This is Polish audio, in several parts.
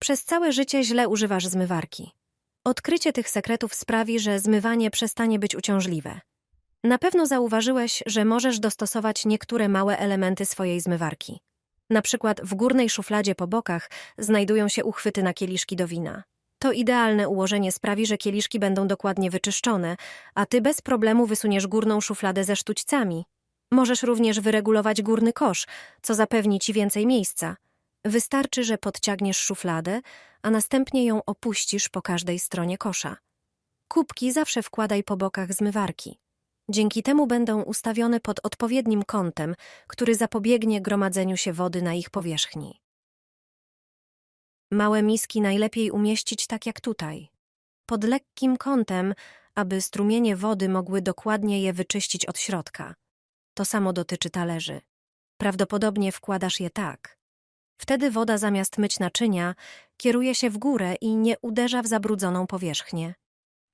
Przez całe życie źle używasz zmywarki. Odkrycie tych sekretów sprawi, że zmywanie przestanie być uciążliwe. Na pewno zauważyłeś, że możesz dostosować niektóre małe elementy swojej zmywarki. Na przykład w górnej szufladzie po bokach znajdują się uchwyty na kieliszki do wina. To idealne ułożenie sprawi, że kieliszki będą dokładnie wyczyszczone, a ty bez problemu wysuniesz górną szufladę ze sztućcami. Możesz również wyregulować górny kosz, co zapewni ci więcej miejsca. Wystarczy, że podciągniesz szufladę, a następnie ją opuścisz po każdej stronie kosza. Kubki zawsze wkładaj po bokach zmywarki. Dzięki temu będą ustawione pod odpowiednim kątem, który zapobiegnie gromadzeniu się wody na ich powierzchni. Małe miski najlepiej umieścić tak jak tutaj, pod lekkim kątem, aby strumienie wody mogły dokładnie je wyczyścić od środka. To samo dotyczy talerzy. Prawdopodobnie wkładasz je tak. Wtedy woda zamiast myć naczynia, kieruje się w górę i nie uderza w zabrudzoną powierzchnię.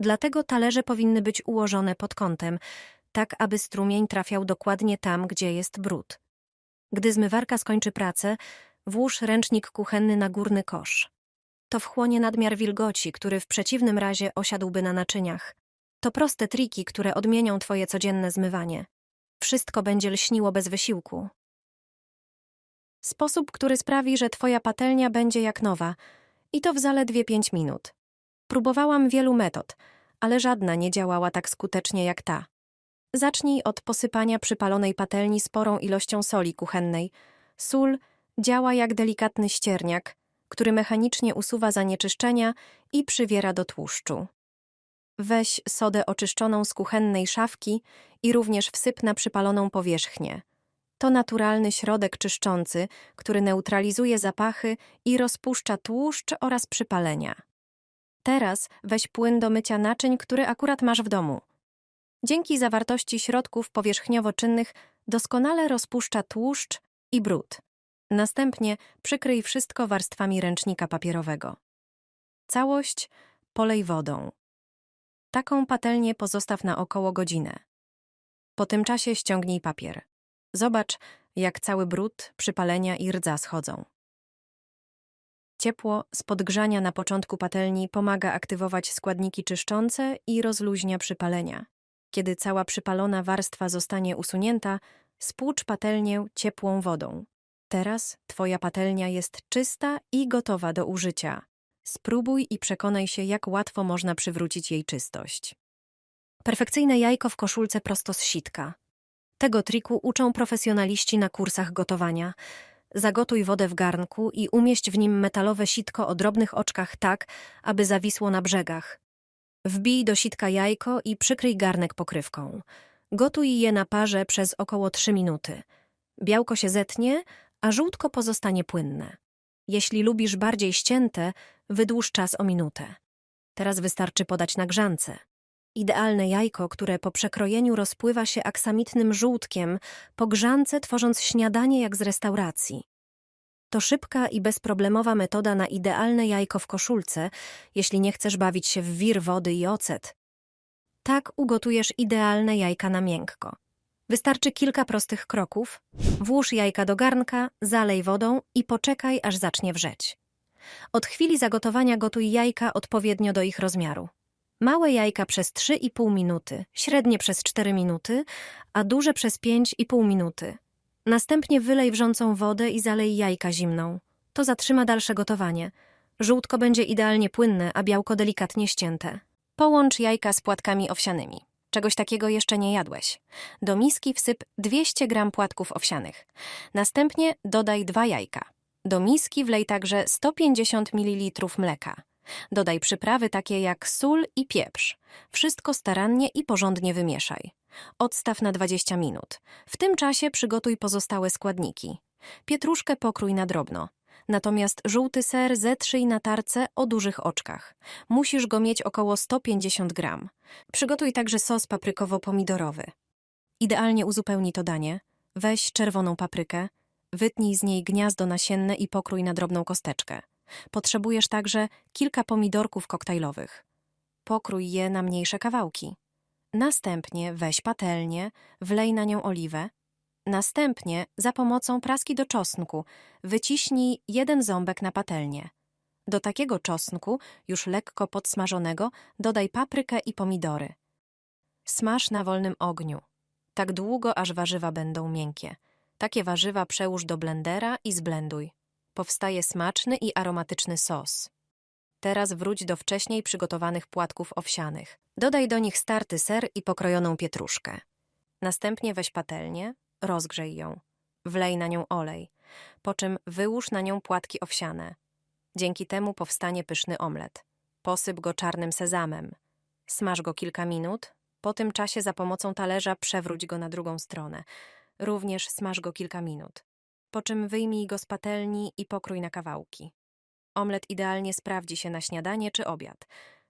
Dlatego talerze powinny być ułożone pod kątem, tak aby strumień trafiał dokładnie tam, gdzie jest brud. Gdy zmywarka skończy pracę, włóż ręcznik kuchenny na górny kosz. To wchłonie nadmiar wilgoci, który w przeciwnym razie osiadłby na naczyniach. To proste triki, które odmienią twoje codzienne zmywanie. Wszystko będzie lśniło bez wysiłku. Sposób, który sprawi, że twoja patelnia będzie jak nowa i to w zaledwie 5 minut. Próbowałam wielu metod, ale żadna nie działała tak skutecznie jak ta. Zacznij od posypania przypalonej patelni sporą ilością soli kuchennej. Sól działa jak delikatny ścierniak, który mechanicznie usuwa zanieczyszczenia i przywiera do tłuszczu. Weź sodę oczyszczoną z kuchennej szafki i również wsyp na przypaloną powierzchnię. To naturalny środek czyszczący, który neutralizuje zapachy i rozpuszcza tłuszcz oraz przypalenia. Teraz weź płyn do mycia naczyń, który akurat masz w domu. Dzięki zawartości środków powierzchniowo-czynnych doskonale rozpuszcza tłuszcz i brud. Następnie przykryj wszystko warstwami ręcznika papierowego. Całość polej wodą. Taką patelnię pozostaw na około godzinę. Po tym czasie ściągnij papier. Zobacz, jak cały brud, przypalenia i rdza schodzą. Ciepło z podgrzania na początku patelni pomaga aktywować składniki czyszczące i rozluźnia przypalenia. Kiedy cała przypalona warstwa zostanie usunięta, spłucz patelnię ciepłą wodą. Teraz twoja patelnia jest czysta i gotowa do użycia. Spróbuj i przekonaj się, jak łatwo można przywrócić jej czystość. Perfekcyjne jajko w koszulce prosto z sitka. Tego triku uczą profesjonaliści na kursach gotowania. Zagotuj wodę w garnku i umieść w nim metalowe sitko o drobnych oczkach tak, aby zawisło na brzegach. Wbij do sitka jajko i przykryj garnek pokrywką. Gotuj je na parze przez około 3 minuty. Białko się zetnie, a żółtko pozostanie płynne. Jeśli lubisz bardziej ścięte, wydłuż czas o minutę. Teraz wystarczy podać na grzance. Idealne jajko, które po przekrojeniu rozpływa się aksamitnym żółtkiem, po grzance tworząc śniadanie jak z restauracji. To szybka i bezproblemowa metoda na idealne jajko w koszulce, jeśli nie chcesz bawić się w wir wody i ocet. Tak ugotujesz idealne jajka na miękko. Wystarczy kilka prostych kroków. Włóż jajka do garnka, zalej wodą i poczekaj, aż zacznie wrzeć. Od chwili zagotowania gotuj jajka odpowiednio do ich rozmiaru. Małe jajka przez 3,5 minuty, średnie przez 4 minuty, a duże przez 5,5 minuty. Następnie wylej wrzącą wodę i zalej jajka zimną. To zatrzyma dalsze gotowanie. Żółtko będzie idealnie płynne, a białko delikatnie ścięte. Połącz jajka z płatkami owsianymi. Czegoś takiego jeszcze nie jadłeś. Do miski wsyp 200 gram płatków owsianych. Następnie dodaj dwa jajka. Do miski wlej także 150 ml mleka. Dodaj przyprawy takie jak sól i pieprz. Wszystko starannie i porządnie wymieszaj. Odstaw na 20 minut. W tym czasie przygotuj pozostałe składniki. Pietruszkę pokrój na drobno. Natomiast żółty ser zetrzyj na tarce o dużych oczkach. Musisz go mieć około 150 gram. Przygotuj także sos paprykowo-pomidorowy. Idealnie uzupełni to danie. Weź czerwoną paprykę, wytnij z niej gniazdo nasienne i pokrój na drobną kosteczkę. Potrzebujesz także kilka pomidorków koktajlowych. Pokrój je na mniejsze kawałki. Następnie weź patelnię, wlej na nią oliwę. Następnie za pomocą praski do czosnku wyciśnij jeden ząbek na patelnię. Do takiego czosnku, już lekko podsmażonego, dodaj paprykę i pomidory. Smaż na wolnym ogniu. Tak długo, aż warzywa będą miękkie. Takie warzywa przełóż do blendera i zblenduj. Powstaje smaczny i aromatyczny sos. Teraz wróć do wcześniej przygotowanych płatków owsianych. Dodaj do nich starty ser i pokrojoną pietruszkę. Następnie weź patelnię, rozgrzej ją. Wlej na nią olej, po czym wyłóż na nią płatki owsiane. Dzięki temu powstanie pyszny omlet. Posyp go czarnym sezamem. Smaż go kilka minut, po tym czasie za pomocą talerza przewróć go na drugą stronę. Również smaż go kilka minut. Po czym wyjmij go z patelni i pokrój na kawałki. Omlet idealnie sprawdzi się na śniadanie czy obiad.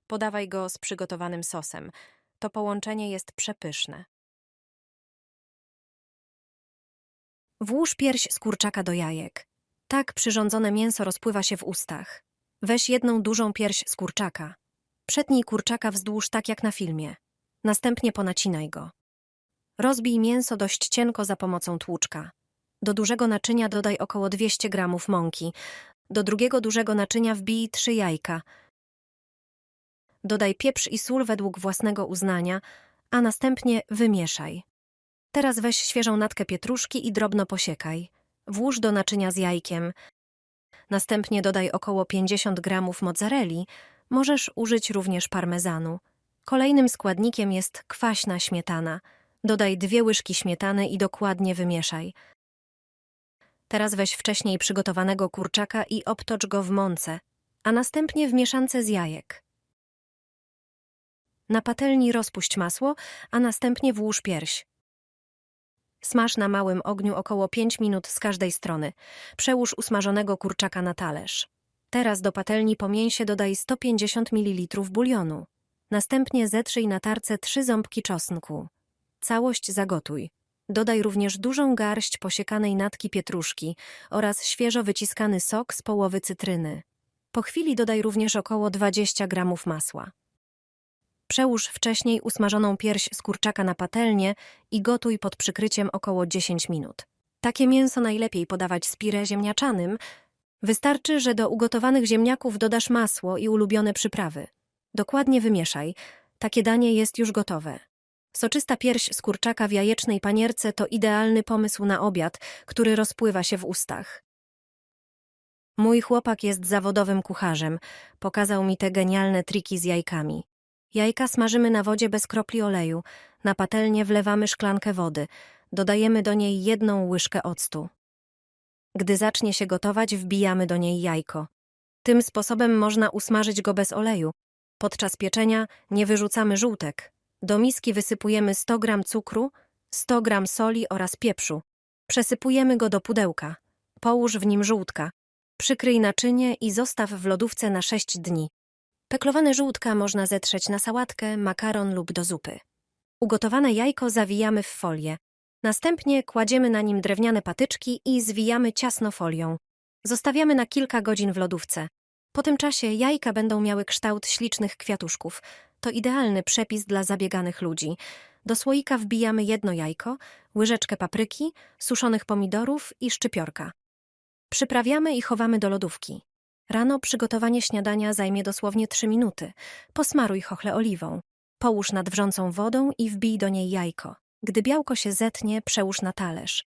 Podawaj go z przygotowanym sosem. To połączenie jest przepyszne. Włóż pierś z kurczaka do jajek. Tak przyrządzone mięso rozpływa się w ustach. Weź jedną dużą pierś z kurczaka. Przetnij kurczaka wzdłuż tak jak na filmie. Następnie ponacinaj go. Rozbij mięso dość cienko za pomocą tłuczka. Do dużego naczynia dodaj około 200 gramów mąki. Do drugiego dużego naczynia wbij trzy jajka. Dodaj pieprz i sól według własnego uznania, a następnie wymieszaj. Teraz weź świeżą natkę pietruszki i drobno posiekaj. Włóż do naczynia z jajkiem. Następnie dodaj około 50 gramów mozzarelli. Możesz użyć również parmezanu. Kolejnym składnikiem jest kwaśna śmietana. Dodaj dwie łyżki śmietany i dokładnie wymieszaj. Teraz weź wcześniej przygotowanego kurczaka i obtocz go w mące, a następnie w mieszance z jajek. Na patelni rozpuść masło, a następnie włóż pierś. Smaż na małym ogniu około 5 minut z każdej strony. Przełóż usmażonego kurczaka na talerz. Teraz do patelni po mięsie dodaj 150 ml bulionu. Następnie zetrzyj na tarce trzy ząbki czosnku. Całość zagotuj. Dodaj również dużą garść posiekanej natki pietruszki oraz świeżo wyciskany sok z połowy cytryny. Po chwili dodaj również około 20 gramów masła. Przełóż wcześniej usmażoną pierś z kurczaka na patelnię i gotuj pod przykryciem około 10 minut. Takie mięso najlepiej podawać z pire ziemniaczanym. Wystarczy, że do ugotowanych ziemniaków dodasz masło i ulubione przyprawy. Dokładnie wymieszaj. Takie danie jest już gotowe. Soczysta pierś z kurczaka w jajecznej panierce to idealny pomysł na obiad, który rozpływa się w ustach. Mój chłopak jest zawodowym kucharzem. Pokazał mi te genialne triki z jajkami. Jajka smażymy na wodzie bez kropli oleju. Na patelnię wlewamy szklankę wody. Dodajemy do niej jedną łyżkę octu. Gdy zacznie się gotować, wbijamy do niej jajko. Tym sposobem można usmażyć go bez oleju. Podczas pieczenia nie wyrzucamy żółtek. Do miski wysypujemy 100 g cukru, 100 g soli oraz pieprzu. Przesypujemy go do pudełka. Połóż w nim żółtka. Przykryj naczynie i zostaw w lodówce na 6 dni. Peklowane żółtka można zetrzeć na sałatkę, makaron lub do zupy. Ugotowane jajko zawijamy w folię. Następnie kładziemy na nim drewniane patyczki i zwijamy ciasno folią. Zostawiamy na kilka godzin w lodówce. Po tym czasie jajka będą miały kształt ślicznych kwiatuszków. To idealny przepis dla zabieganych ludzi. Do słoika wbijamy jedno jajko, łyżeczkę papryki, suszonych pomidorów i szczypiorka. Przyprawiamy i chowamy do lodówki. Rano przygotowanie śniadania zajmie dosłownie 3 minuty. Posmaruj chochle oliwą. Połóż nad wrzącą wodą i wbij do niej jajko. Gdy białko się zetnie, przełóż na talerz.